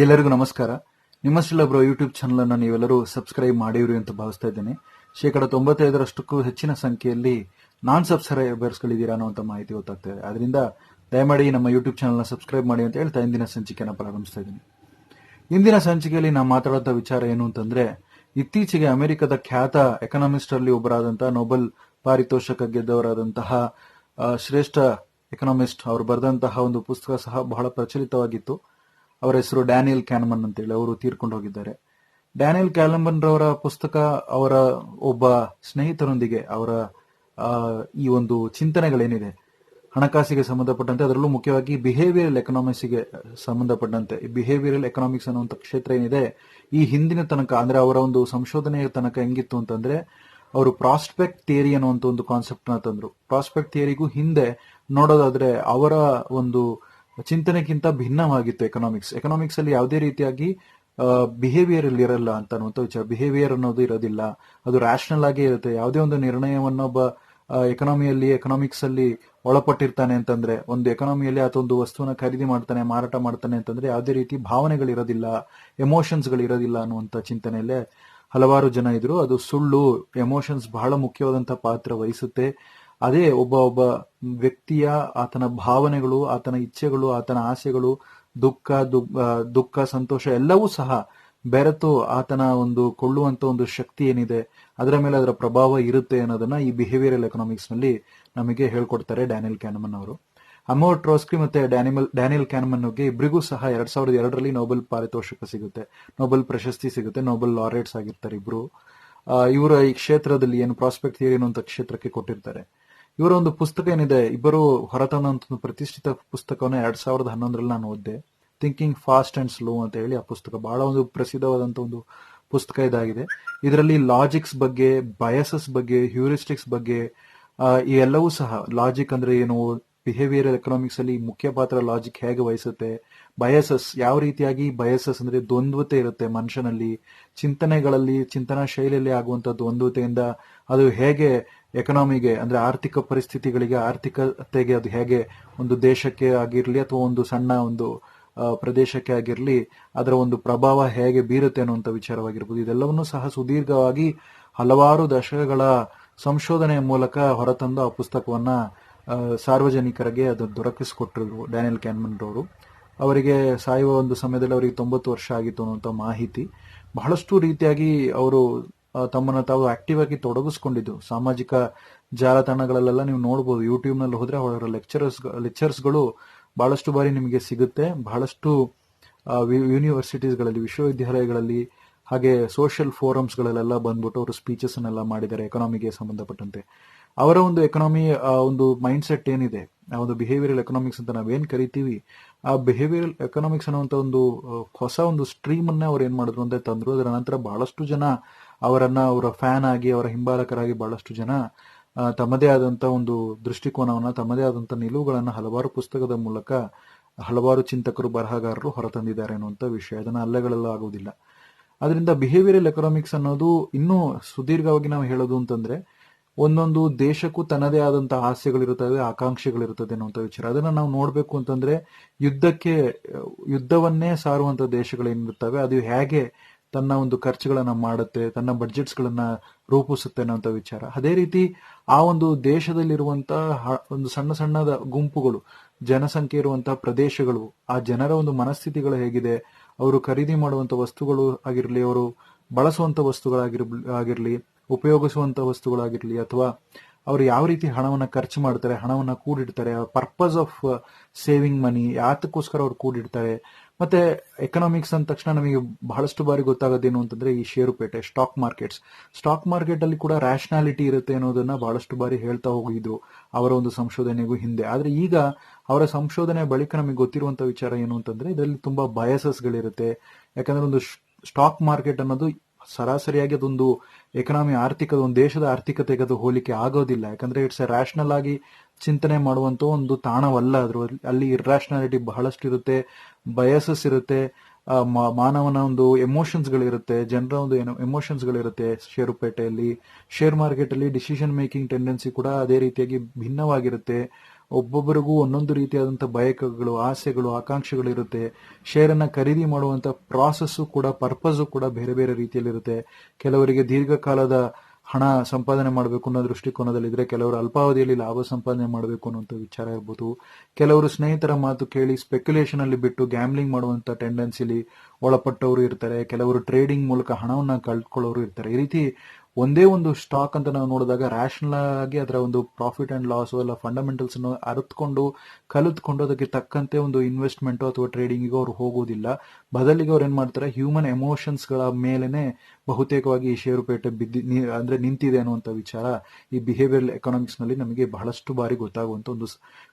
ಎಲ್ಲರಿಗೂ ನಮಸ್ಕಾರ. ನಿಮ್ಮ ಬ್ರೋ ಯೂಟ್ಯೂಬ್ ಚಾನಲ್ ಅನ್ನು ನೀವೆಲ್ಲರೂ ಸಬ್ಸ್ಕ್ರೈಬ್ ಮಾಡಿವ್ರಿ ಅಂತ ಭಾವಿಸ್ತಾ ಇದ್ದೇನೆ. ಶೇಕಡ ತೊಂಬತ್ತೈದರಷ್ಟಕ್ಕೂ ಹೆಚ್ಚಿನ ಸಂಖ್ಯೆಯಲ್ಲಿ ನಾನ್ ಸಬ್ಸ್ಕ್ರೈಬರ್ಸ್ಗಳಿದ್ದೀರಾ ಅನ್ನುವಂಥ ಮಾಹಿತಿ ಗೊತ್ತಾಗ್ತದೆ ಅದರಿಂದ ದಯಮಾಡಿ ನಮ್ಮ ಯೂಟ್ಯೂಬ್ ಚಾನಲ್ನ ಸಬ್ಸ್ಕ್ರೈಬ್ ಮಾಡಿ ಅಂತ ಹೇಳ್ತಾ ಇಂದಿನ ಸಂಚಿಕೆಯನ್ನು ಪ್ರಾರಂಭಿಸ್ತಾ ಇದ್ದೀನಿ. ಇಂದಿನ ಸಂಚಿಕೆಯಲ್ಲಿ ನಾವು ಮಾತಾಡುವಂತ ವಿಚಾರ ಏನು ಅಂತಂದ್ರೆ, ಇತ್ತೀಚೆಗೆ ಅಮೆರಿಕದ ಖ್ಯಾತ ಎಕನಾಮಿಸ್ಟ್ ಅಲ್ಲಿ ಒಬ್ಬರಾದಂತಹ ನೊಬೆಲ್ ಪಾರಿತೋಷಕ ಗೆದ್ದವರಾದಂತಹ ಶ್ರೇಷ್ಠ ಎಕನಾಮಿಸ್ಟ್ ಅವರು ಬರೆದಂತಹ ಒಂದು ಪುಸ್ತಕ ಸಹ ಬಹಳ ಪ್ರಚಲಿತವಾಗಿತ್ತು. ಅವರ ಹೆಸರು ಡ್ಯಾನಿಯಲ್ ಕ್ಯಾನ್ಮನ್ ಅಂತೇಳಿ ಅವರು ತೀರ್ಕೊಂಡು ಹೋಗಿದ್ದಾರೆ. ಡ್ಯಾನಿಯಲ್ ಕ್ಯಾಲಂಬನ್ ರವರ ಪುಸ್ತಕ ಅವರ ಒಬ್ಬ ಸ್ನೇಹಿತರೊಂದಿಗೆ ಅವರ ಈ ಒಂದು ಚಿಂತನೆಗಳೇನಿದೆ, ಹಣಕಾಸಿಗೆ ಸಂಬಂಧಪಟ್ಟಂತೆ, ಅದರಲ್ಲೂ ಮುಖ್ಯವಾಗಿ ಬಿಹೇವಿಯರಲ್ ಎಕನಾಮಿಕ್ಸ್ಗೆ ಸಂಬಂಧಪಟ್ಟಂತೆ ಬಿಹೇವಿಯರಲ್ ಎಕನಾಮಿಕ್ಸ್ ಅನ್ನುವಂಥ ಕ್ಷೇತ್ರ ಏನಿದೆ, ಈ ಹಿಂದಿನ ತನಕ, ಅಂದ್ರೆ ಅವರ ಒಂದು ಸಂಶೋಧನೆಯ ತನಕ ಹೆಂಗಿತ್ತು ಅಂತಂದ್ರೆ, ಅವರು ಪ್ರಾಸ್ಪೆಕ್ಟ್ ಥಿಯರಿ ಅನ್ನುವಂಥ ಒಂದು ಕಾನ್ಸೆಪ್ಟ್ನ ತಂದ್ರು. ಪ್ರಾಸ್ಪೆಕ್ಟ್ ಥಿಯರಿಗೂ ಹಿಂದೆ ನೋಡೋದಾದ್ರೆ ಅವರ ಒಂದು ಚಿಂತನೆಗಿಂತ ಭಿನ್ನವಾಗಿತ್ತು ಎಕನಾಮಿಕ್ಸ್ ಎಕನಾಮಿಕ್ಸ್ ಅಲ್ಲಿ ಯಾವುದೇ ರೀತಿಯಾಗಿ ಬಿಹೇವಿಯರ್ ಅಲ್ಲಿ ಇರಲ್ಲ ಅಂತ ಅನ್ನುವಂಥ ವಿಚಾರ. ಬಿಹೇವಿಯರ್ ಅನ್ನೋದು ಇರೋದಿಲ್ಲ. ಅದು ರ್ಯಾಷನಲ್ ಆಗಿ ಇರುತ್ತೆ. ಯಾವುದೇ ಒಂದು ನಿರ್ಣಯವನ್ನು ಒಬ್ಬ ಎಕನಾಮಿಯಲ್ಲಿ ಎಕನಾಮಿಕ್ಸ್ ಅಲ್ಲಿ ಒಳಪಟ್ಟಿರ್ತಾನೆ ಅಂತಂದ್ರೆ, ಒಂದು ಎಕನಾಮಿಯಲ್ಲಿ ಒಂದು ವಸ್ತುವನ್ನ ಖರೀದಿ ಮಾಡ್ತಾನೆ, ಮಾರಾಟ ಮಾಡ್ತಾನೆ ಅಂತಂದ್ರೆ ಯಾವುದೇ ರೀತಿ ಭಾವನೆಗಳಿರೋದಿಲ್ಲ ಎಮೋಷನ್ಸ್ ಗಳಿರೋದಿಲ್ಲ ಅನ್ನುವಂಥ ಚಿಂತನೆಯಲ್ಲೇ ಹಲವಾರು ಜನ ಇದ್ರು. ಅದು ಸುಳ್ಳು ಎಮೋಷನ್ಸ್ ಬಹಳ ಮುಖ್ಯವಾದಂತಹ ಪಾತ್ರ ವಹಿಸುತ್ತೆ. ಅದೇ ಒಬ್ಬ ಒಬ್ಬ ವ್ಯಕ್ತಿಯ, ಆತನ ಭಾವನೆಗಳು, ಆತನ ಇಚ್ಛೆಗಳು, ಆತನ ಆಸೆಗಳು, ದುಃಖ ದುಃಖ ಸಂತೋಷ ಎಲ್ಲವೂ ಸಹ ಬೆರೆತು ಆತನ ಒಂದು ಕೊಳ್ಳುವಂತ ಒಂದು ಶಕ್ತಿ ಏನಿದೆ, ಅದರ ಮೇಲೆ ಅದರ ಪ್ರಭಾವ ಇರುತ್ತೆ ಅನ್ನೋದನ್ನ ಈ ಬಿಹೇವಿಯರಲ್ ಎಕನಾಮಿಕ್ಸ್ನಲ್ಲಿ ನಮಗೆ ಹೇಳ್ಕೊಡ್ತಾರೆ ಡ್ಯಾನಿಯಲ್ ಕ್ಯಾನಮನ್ ಅವರು. ಅಮೋ ಟ್ರೋಸ್ಕಿ ಮತ್ತೆ ಡ್ಯಾನಿಮಲ್, ಡ್ಯಾನಿಯಲ್ ಕ್ಯಾನಮನ್ಗೆ ಇಬ್ಬರಿಗೂ ಸಹ ಎರಡ್ ಸಾವಿರದ ಎರಡರಲ್ಲಿ ನೋಬೆಲ್ ಪಾರಿತೋಷಕ ಸಿಗುತ್ತೆ, ನೋಬೆಲ್ ಪ್ರಶಸ್ತಿ ಸಿಗುತ್ತೆ, ನೊಬೆಲ್ ಲಾರೆಟ್ಸ್ ಆಗಿರ್ತಾರೆ ಇಬ್ರು. ಇವರ ಈ ಕ್ಷೇತ್ರದಲ್ಲಿ ಏನು ಪ್ರಾಸ್ಪೆಕ್ಟ್ ಥಿಯರಿ ಅಂತ ಕ್ಷೇತ್ರಕ್ಕೆ ಕೊಟ್ಟಿರ್ತಾರೆ. ಇವರ ಒಂದು ಪುಸ್ತಕ ಏನಿದೆ, ಇಬ್ಬರು ಹೊರತಂದಂತ ಪ್ರತಿಷ್ಠಿತ ಪುಸ್ತಕವನ್ನು ಎರಡ್ ಸಾವಿರದ ಹನ್ನೊಂದರಲ್ಲಿ ನಾನು ಓದಿದೆ. ಥಿಂಕಿಂಗ್ ಫಾಸ್ಟ್ ಅಂಡ್ ಸ್ಲೋ ಅಂತ ಹೇಳಿ ಆ ಪುಸ್ತಕ. ಬಹಳ ಒಂದು ಪ್ರಸಿದ್ಧವಾದಂತ ಒಂದು ಪುಸ್ತಕ ಇದಾಗಿದೆ. ಇದರಲ್ಲಿ ಲಾಜಿಕ್ಸ್ ಬಗ್ಗೆ ಬಯಸಸ್ ಬಗ್ಗೆ ಹ್ಯೂರಿಸ್ಟಿಕ್ಸ್ ಬಗ್ಗೆ ಈ ಎಲ್ಲವೂ ಸಹ ಲಾಜಿಕ್ ಅಂದ್ರೆ ಏನು ಬಿಹೇವಿಯರ್ ಎಕನಾಮಿಕ್ಸ್ ಅಲ್ಲಿ ಮುಖ್ಯ ಪಾತ್ರ ಲಾಜಿಕ್ ಹೇಗೆ ವಹಿಸುತ್ತೆ ಬಯಸಸ್, ಯಾವ ರೀತಿಯಾಗಿ ಬಯಸಸ್ ಅಂದ್ರೆ ದ್ವಂದ್ವತೆ ಇರುತ್ತೆ ಮನುಷ್ಯನಲ್ಲಿ, ಚಿಂತನೆಗಳಲ್ಲಿ, ಚಿಂತನಾ ಶೈಲಿಯಲ್ಲಿ ಆಗುವಂತ ದ್ವಂದ್ವತೆಯಿಂದ ಅದು ಹೇಗೆ ಎಕನಾಮಿಗೆ ಅಂದ್ರೆ ಆರ್ಥಿಕ ಪರಿಸ್ಥಿತಿಗಳಿಗೆ, ಆರ್ಥಿಕತೆಗೆ ಅದು ಹೇಗೆ ಒಂದು ದೇಶಕ್ಕೆ ಆಗಿರ್ಲಿ ಅಥವಾ ಒಂದು ಸಣ್ಣ ಒಂದು ಪ್ರದೇಶಕ್ಕೆ ಆಗಿರಲಿ, ಅದರ ಒಂದು ಪ್ರಭಾವ ಹೇಗೆ ಬೀರುತ್ತೆ ಅನ್ನುವಂಥ ವಿಚಾರವಾಗಿರ್ಬೋದು. ಇದೆಲ್ಲವನ್ನೂ ಸಹ ಸುದೀರ್ಘವಾಗಿ ಹಲವಾರು ದಶಕಗಳ ಸಂಶೋಧನೆಯ ಮೂಲಕ ಹೊರತಂದು ಆ ಪುಸ್ತಕವನ್ನ ಸಾರ್ವಜನಿಕರಿಗೆ ಅದು ದೊರಕಿಸಿಕೊಟ್ಟಿದ್ರು ಡ್ಯಾನಿಯಲ್ ಕ್ಯಾನ್ಮನ್ ರವರು. ಅವರಿಗೆ ಸಾಯುವ ಒಂದು ಸಮಯದಲ್ಲಿ ಅವರಿಗೆ ತೊಂಬತ್ತು ವರ್ಷ ಆಗಿತ್ತು ಅನ್ನುವಂಥ ಮಾಹಿತಿ. ಬಹಳಷ್ಟು ರೀತಿಯಾಗಿ ಅವರು ತಮ್ಮನ್ನು ತಾವು ಆಕ್ಟಿವ್ ಆಗಿ ತೊಡಗಿಸ್ಕೊಂಡಿದ್ದು. ಸಾಮಾಜಿಕ ಜಾಲತಾಣಗಳಲ್ಲೆಲ್ಲ ನೀವು ನೋಡ್ಬೋದು. ಯೂಟ್ಯೂಬ್ನಲ್ಲಿ ಹೋದರೆ ಅವರ ಲೆಕ್ಚರರ್ಸ್ ಲೆಕ್ಚರ್ಸ್ಗಳು ಬಹಳಷ್ಟು ಬಾರಿ ನಿಮಗೆ ಸಿಗುತ್ತೆ. ಬಹಳಷ್ಟು ಯೂನಿವರ್ಸಿಟೀಸ್ಗಳಲ್ಲಿ ವಿಶ್ವವಿದ್ಯಾಲಯಗಳಲ್ಲಿ, ಹಾಗೆ ಸೋಷಿಯಲ್ ಫೋರಮ್ಸ್ಗಳಲ್ಲೆಲ್ಲ ಬಂದ್ಬಿಟ್ಟು ಅವರು ಸ್ಪೀಚಸ್ನೆಲ್ಲ ಮಾಡಿದ್ದಾರೆ ಎಕನಾಮಿಗೆ ಸಂಬಂಧಪಟ್ಟಂತೆ. ಅವರ ಒಂದು ಎಕನಾಮಿ ಒಂದು ಮೈಂಡ್ ಸೆಟ್ ಏನಿದೆ? ಆ ಒಂದು ಬಿಹೇವಿಯರಲ್ ಎಕನಾಮಿಕ್ಸ್ ಅಂತ ನಾವೇನ್ ಕರಿತೀವಿ, ಆ ಬಿಹೇವಿಯರಲ್ ಎಕನಾಮಿಕ್ಸ್ ಅನ್ನುವಂತ ಒಂದು ಹೊಸ ಒಂದು ಸ್ಟ್ರೀಮ್ ಅನ್ನ ಅವ್ರು ಏನ್ ಮಾಡಿದ್ರು ಅಂತ ತಂದ್ರು. ಅದರ ನಂತರ ಬಹಳಷ್ಟು ಜನ ಅವರನ್ನ ಅವರ ಫ್ಯಾನ್ ಆಗಿ, ಅವರ ಹಿಂಬಾಲಕರಾಗಿ ಬಹಳಷ್ಟು ಜನ ತಮ್ಮದೇ ಆದಂತ ಒಂದು ದೃಷ್ಟಿಕೋನವನ್ನ, ತಮ್ಮದೇ ಆದಂತ ನಿಲುವುಗಳನ್ನ ಹಲವಾರು ಪುಸ್ತಕದ ಮೂಲಕ ಹಲವಾರು ಚಿಂತಕರು, ಬರಹಗಾರರು ಹೊರತಂದಿದ್ದಾರೆ ಅನ್ನುವಂಥ ವಿಷಯ. ಅದನ್ನ ಅಲ್ಲಗಳಲ್ಲೂ ಆಗುವುದಿಲ್ಲ ಅದರಿಂದ ಬಿಹೇವಿಯರಲ್ ಎಕನಾಮಿಕ್ಸ್ ಅನ್ನೋದು ಇನ್ನೂ ಸುದೀರ್ಘವಾಗಿ ನಾವು ಹೇಳೋದು ಅಂತಂದ್ರೆ ಒಂದೊಂದು ದೇಶಕ್ಕೂ ತನ್ನದೇ ಆದಂತಹ ಆಸೆಗಳಿರುತ್ತವೆ ಆಕಾಂಕ್ಷೆಗಳಿರುತ್ತದೆ ಅನ್ನುವಂಥ ವಿಚಾರ. ಅದನ್ನ ನಾವು ನೋಡಬೇಕು ಅಂತಂದ್ರೆ ಯುದ್ಧಕ್ಕೆ, ಯುದ್ಧವನ್ನೇ ಸಾರುವಂತ ದೇಶಗಳೇನಿರುತ್ತವೆ, ಅದು ಹೇಗೆ ತನ್ನ ಒಂದು ಖರ್ಚುಗಳನ್ನ ಮಾಡುತ್ತೆ, ತನ್ನ ಬಡ್ಜೆಟ್ಸ್ ಗಳನ್ನ ರೂಪಿಸುತ್ತೆ ಅನ್ನೋಂಥ ವಿಚಾರ. ಅದೇ ರೀತಿ ಆ ಒಂದು ದೇಶದಲ್ಲಿರುವಂತಹ ಒಂದು ಸಣ್ಣ ಸಣ್ಣದ ಗುಂಪುಗಳು, ಜನಸಂಖ್ಯೆ ಇರುವಂತಹ ಪ್ರದೇಶಗಳು, ಆ ಜನರ ಒಂದು ಮನಸ್ಥಿತಿಗಳು ಹೇಗಿದೆ, ಅವರು ಖರೀದಿ ಮಾಡುವಂತ ವಸ್ತುಗಳು ಆಗಿರಲಿ, ಅವರು ಬಳಸುವಂತ ವಸ್ತುಗಳಾಗಿರ್ ಆಗಿರ್ಲಿ ಉಪಯೋಗಿಸುವಂತ ವಸ್ತುಗಳಾಗಿರ್ಲಿ ಅಥವಾ ಅವರು ಯಾವ ರೀತಿ ಹಣವನ್ನ ಖರ್ಚು ಮಾಡ್ತಾರೆ, ಹಣವನ್ನ ಕೂಡಿಡ್ತಾರೆ ಪರ್ಪಸ್ ಆಫ್ ಸೇವಿಂಗ್ ಮನಿ ಯಾತಕ್ಕೋಸ್ಕರ ಅವ್ರು ಕೂಡಿಡ್ತಾರೆ. ಮತ್ತೆ ಎಕನಾಮಿಕ್ಸ್ ಅಂದ ತಕ್ಷಣ ನಮಗೆ ಬಹಳಷ್ಟು ಬಾರಿ ಗೊತ್ತಾಗೋದೇನು ಅಂತಂದ್ರೆ ಈ ಷೇರುಪೇಟೆ ಸ್ಟಾಕ್ ಮಾರ್ಕೆಟ್ಸ್ ಸ್ಟಾಕ್ ಮಾರ್ಕೆಟ್ ಅಲ್ಲಿ ಕೂಡ ರ್ಯಾಷನಾಲಿಟಿ ಇರುತ್ತೆ ಅನ್ನೋದನ್ನ ಬಹಳಷ್ಟು ಬಾರಿ ಹೇಳ್ತಾ ಹೋಗಿದ್ರು ಅವರ ಒಂದು ಸಂಶೋಧನೆಗೂ ಹಿಂದೆ. ಆದ್ರೆ ಈಗ ಅವರ ಸಂಶೋಧನೆ ಬಳಿಕ ನಮಗೆ ಗೊತ್ತಿರುವಂತ ವಿಚಾರ ಏನು ಅಂತಂದ್ರೆ ಇದರಲ್ಲಿ ತುಂಬಾ ಬಯಸಸ್ಗಳಿರುತ್ತೆ ಯಾಕಂದ್ರೆ ಒಂದು ಸ್ಟಾಕ್ ಮಾರ್ಕೆಟ್ ಅನ್ನೋದು ಸರಾಸರಿಯಾಗಿ ಅದೊಂದು ಎಕನಾಮಿ ಆರ್ಥಿಕ ಒಂದು ದೇಶದ ಆರ್ಥಿಕತೆಗೆ ಅದು ಹೋಲಿಕೆ ಆಗೋದಿಲ್ಲ. ಯಾಕಂದ್ರೆ ಇಟ್ಸ್ ಎ ರ್ಯಾಷನಲ್ ಆಗಿ ಚಿಂತನೆ ಮಾಡುವಂತ ಒಂದು ತಾಣವಲ್ಲ ಅದ್ರ ಅಲ್ಲಿ ಇರ್ರಾಷನಾಲಿಟಿ ಬಹಳಷ್ಟು ಇರುತ್ತೆ ಬಯಸಸ್ ಇರುತ್ತೆ ಮಾನವನ ಒಂದು ಎಮೋಷನ್ಸ್ ಗಳಿರುತ್ತೆ, ಜನರ ಒಂದು ಎಮೋಷನ್ಸ್ ಗಳಿರುತ್ತೆ ಷೇರುಪೇಟೆಯಲ್ಲಿ ಶೇರ್ ಮಾರ್ಕೆಟ್ ಅಲ್ಲಿ ಡಿಸಿಷನ್ ಮೇಕಿಂಗ್ ಟೆಂಡೆನ್ಸಿ ಕೂಡ ಅದೇ ರೀತಿಯಾಗಿ ಭಿನ್ನವಾಗಿರುತ್ತೆ. ಒಬ್ಬೊಬ್ಬರಿಗೂ ಒಂದೊಂದು ರೀತಿಯಾದಂಥ ಬಯಕೆಗಳು, ಆಸೆಗಳು, ಆಕಾಂಕ್ಷೆಗಳು ಇರುತ್ತೆ. ಷೇರನ್ನು ಖರೀದಿ ಮಾಡುವಂಥ ಪ್ರಾಸೆಸ್ಸು ಕೂಡ ಪರ್ಪಸು ಕೂಡ ಬೇರೆ ಬೇರೆ ರೀತಿಯಲ್ಲಿರುತ್ತೆ. ಕೆಲವರಿಗೆ ದೀರ್ಘಕಾಲದ ಹಣ ಸಂಪಾದನೆ ಮಾಡಬೇಕು ಅನ್ನೋ ದೃಷ್ಟಿಕೋನದಲ್ಲಿದ್ದರೆ ಕೆಲವರು ಅಲ್ಪಾವಧಿಯಲ್ಲಿ ಲಾಭ ಸಂಪಾದನೆ ಮಾಡಬೇಕು ಅನ್ನುವಂಥ ವಿಚಾರ ಇರ್ಬೋದು. ಕೆಲವರು ಸ್ನೇಹಿತರ ಮಾತು ಕೇಳಿ ಸ್ಪೆಕ್ಯುಲೇಷನ್ ಅಲ್ಲಿ ಬಿಟ್ಟು ಗ್ಯಾಮ್ಲಿಂಗ್ ಮಾಡುವಂಥ ಟೆಂಡೆನ್ಸಿಲಿ ಒಳಪಟ್ಟವರು ಇರ್ತಾರೆ. ಕೆಲವರು ಟ್ರೇಡಿಂಗ್ ಮೂಲಕ ಹಣವನ್ನು ಕಳ್ಕೊಳ್ಳೋರು ಇರ್ತಾರೆ. ಈ ರೀತಿ ಒಂದೇ ಒಂದು ಸ್ಟಾಕ್ ಅಂತ ನಾವು ನೋಡಿದಾಗ ರ್ಯಾಷನಲ್ ಆಗಿ ಅದರ ಒಂದು ಪ್ರಾಫಿಟ್ ಅಂಡ್ ಲಾಸ್ ಎಲ್ಲ ಫಂಡಮೆಂಟಲ್ಸ್ ಅನ್ನು ಅರಿತುಕೊಂಡು, ಕಲಿತ್ಕೊಂಡು ಅದಕ್ಕೆ ತಕ್ಕಂತೆ ಒಂದು ಇನ್ವೆಸ್ಟ್ಮೆಂಟ್ ಅಥವಾ ಟ್ರೇಡಿಂಗಿಗೂ ಅವ್ರು ಹೋಗೋದಿಲ್ಲ. ಬದಲಿಗೆ ಅವ್ರು ಏನ್ ಮಾಡ್ತಾರೆ ಹ್ಯೂಮನ್ ಎಮೋಷನ್ಸ್ಗಳ ಮೇಲೆನೆ ಬಹುತೇಕವಾಗಿ ಈ ಷೇರುಪೇಟೆ ಬಿದ್ದಿ ಅಂದ್ರೆ ನಿಂತಿದೆ ಅನ್ನುವಂಥ ವಿಚಾರ ಈ ಬಿಹೇವಿಯರ್ ಎಕನಾಮಿಕ್ಸ್ನಲ್ಲಿ ನಮಗೆ ಬಹಳಷ್ಟು ಬಾರಿ ಗೊತ್ತಾಗುವಂತ ಒಂದು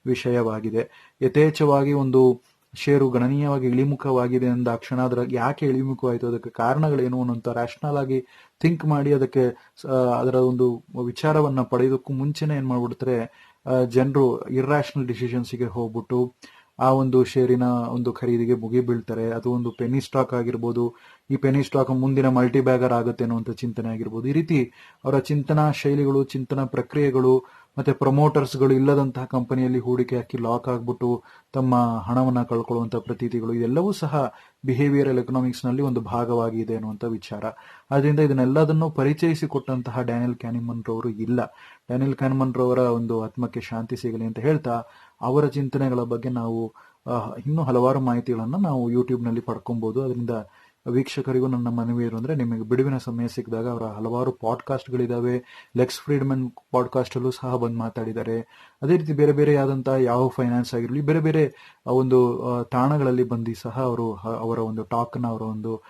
ವಿಷಯವಾಗಿದೆ. ಯಥೇಚ್ಛವಾಗಿ ಒಂದು ಷೇರು ಗಣನೀಯವಾಗಿ ಇಳಿಮುಖವಾಗಿದೆ ಅಂದಾಕ್ಷಣ ಅದರ ಯಾಕೆ ಇಳಿಮುಖವಾಯಿತು? ಅದಕ್ಕೆ ಕಾರಣಗಳೇನು ಅನ್ನುವಂಥ ರ್ಯಾಷನಲ್ ಆಗಿ ಥಿಂಕ್ ಮಾಡಿ ಅದಕ್ಕೆ ಅದರ ಒಂದು ವಿಚಾರವನ್ನ ಪಡೆಯೋದಕ್ಕೂ ಮುಂಚೆನೆ ಏನ್ ಮಾಡ್ಬಿಡ್ತಾರೆ ಜನರು ಇರ್ರಾಷನಲ್ ಡಿಸಿಷನ್ಸ್ಗೆ ಹೋಗ್ಬಿಟ್ಟು ಆ ಒಂದು ಷೇರಿನ ಒಂದು ಖರೀದಿಗೆ ಮುಗಿ ಬೀಳ್ತಾರೆ. ಅದು ಒಂದು ಪೆನಿ ಸ್ಟಾಕ್ ಆಗಿರ್ಬೋದು, ಈ ಪೆನಿ ಸ್ಟಾಕ್ ಮುಂದಿನ ಮಲ್ಟಿ ಬ್ಯಾಗರ್ ಆಗುತ್ತೆ ಅನ್ನುವಂಥ ಚಿಂತನೆ ಆಗಿರ್ಬೋದು. ಈ ರೀತಿ ಅವರ ಚಿಂತನಾ ಶೈಲಿಗಳು, ಚಿಂತನಾ ಪ್ರಕ್ರಿಯೆಗಳು ಮತ್ತೆ ಪ್ರಮೋಟರ್ಸ್ಗಳು ಇಲ್ಲದಂತಹ ಕಂಪನಿಯಲ್ಲಿ ಹೂಡಿಕೆ ಹಾಕಿ ಲಾಕ್ ಆಗ್ಬಿಟ್ಟು ತಮ್ಮ ಹಣವನ್ನು ಕಳ್ಕೊಳ್ಳುವಂಥ ಪ್ರತೀತಿಗಳು, ಇದೆಲ್ಲವೂ ಸಹ ಬಿಹೇವಿಯರಲ್ ಎಕನಾಮಿಕ್ಸ್ನಲ್ಲಿ ಒಂದು ಭಾಗವಾಗಿದೆ ಅನ್ನುವಂಥ ವಿಚಾರ. ಆದ್ರಿಂದ ಇದನ್ನೆಲ್ಲದನ್ನು ಪರಿಚಯಿಸಿಕೊಟ್ಟಂತಹ ಡ್ಯಾನಿಯಲ್ ಕ್ಯಾನಿಮನ್ ರವರು ಇಲ್ಲ. ಡ್ಯಾನಿಯಲ್ ಕ್ಯಾನಿಮನ್ ರವರ ಒಂದು ಆತ್ಮಕ್ಕೆ ಶಾಂತಿ ಸಿಗಲಿ ಅಂತ ಹೇಳ್ತಾ, ಅವರ ಚಿಂತನೆಗಳ ಬಗ್ಗೆ ನಾವು ಇನ್ನೂ ಹಲವಾರು ಮಾಹಿತಿಗಳನ್ನು ನಾವು ಯೂಟ್ಯೂಬ್ನಲ್ಲಿ ಪಡ್ಕೊಬಹುದು ಅದರಿಂದ ವೀಕ್ಷಕರಿಗೂ ನನ್ನ ಮನವಿ ಏನು ಅಂದ್ರೆ, ನಿಮಗೆ ಬಿಡುವಿನ ಸಮಯ ಸಿಕ್ಕಿದಾಗ ಅವರ ಹಲವಾರು ಪಾಡ್ಕಾಸ್ಟ್ ಗಳಿದಾವೆ ಲೆಕ್ಸ್ ಫ್ರೀಡ್ಮನ್ ಪಾಡ್ಕಾಸ್ಟ್ ಅಲ್ಲೂ ಸಹ ಬಂದು ಮಾತಾಡಿದ್ದಾರೆ. ಅದೇ ರೀತಿ ಬೇರೆ ಬೇರೆ ಆದಂತಹ ಯಾವ ಫೈನಾನ್ಸ್ ಆಗಿರಲಿ, ಬೇರೆ ಬೇರೆ ಒಂದು ತಾಣಗಳಲ್ಲಿ ಬಂದು ಸಹ ಅವರು ಅವರ ಒಂದು ಟಾಕ್ನ ಅವರ ಒಂದು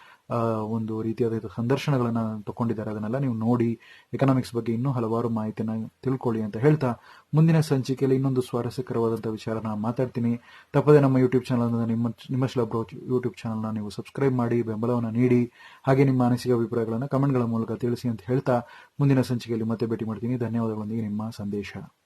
ಒಂದು ರೀತಿಯಾದ ಸಂದರ್ಶನಗಳನ್ನು ತಗೊಂಡಿದ್ದಾರೆ ಅದನ್ನೆಲ್ಲ ನೀವು ನೋಡಿ ಎಕನಾಮಿಕ್ಸ್ ಬಗ್ಗೆ ಇನ್ನೂ ಹಲವಾರು ಮಾಹಿತಿಯನ್ನು ತಿಳ್ಕೊಳ್ಳಿ ಅಂತ ಹೇಳ್ತಾ, ಮುಂದಿನ ಸಂಚಿಕೆಯಲ್ಲಿ ಇನ್ನೊಂದು ಸ್ವಾರಸ್ಯಕರವಾದಂಥ ವಿಚಾರ ನಾನು ಮಾತಾಡ್ತೀನಿ. ತಪ್ಪದೆ ನಮ್ಮ ಯೂಟ್ಯೂಬ್ ಚಾನಲ್ ನಿಮ್ಮ ನಿಮ್ಮ ಬ್ರೋ ಯೂಟ್ಯೂಬ್ ಚಾನಲ್ನ ನೀವು ಸಬ್ಸ್ಕ್ರೈಬ್ ಮಾಡಿ, ಬೆಂಬಲವನ್ನು ನೀಡಿ, ಹಾಗೆ ನಿಮ್ಮ ಅನಿಸಿಕೆ ಅಭಿಪ್ರಾಯಗಳನ್ನು ಕಮೆಂಟ್ಗಳ ಮೂಲಕ ತಿಳಿಸಿ ಅಂತ ಹೇಳ್ತಾ, ಮುಂದಿನ ಸಂಚಿಕೆಯಲ್ಲಿ ಮತ್ತೆ ಭೇಟಿ ಮಾಡ್ತೀನಿ. ಧನ್ಯವಾದಗಳೊಂದಿಗೆ ನಿಮ್ಮ ಸಂದೇಶ.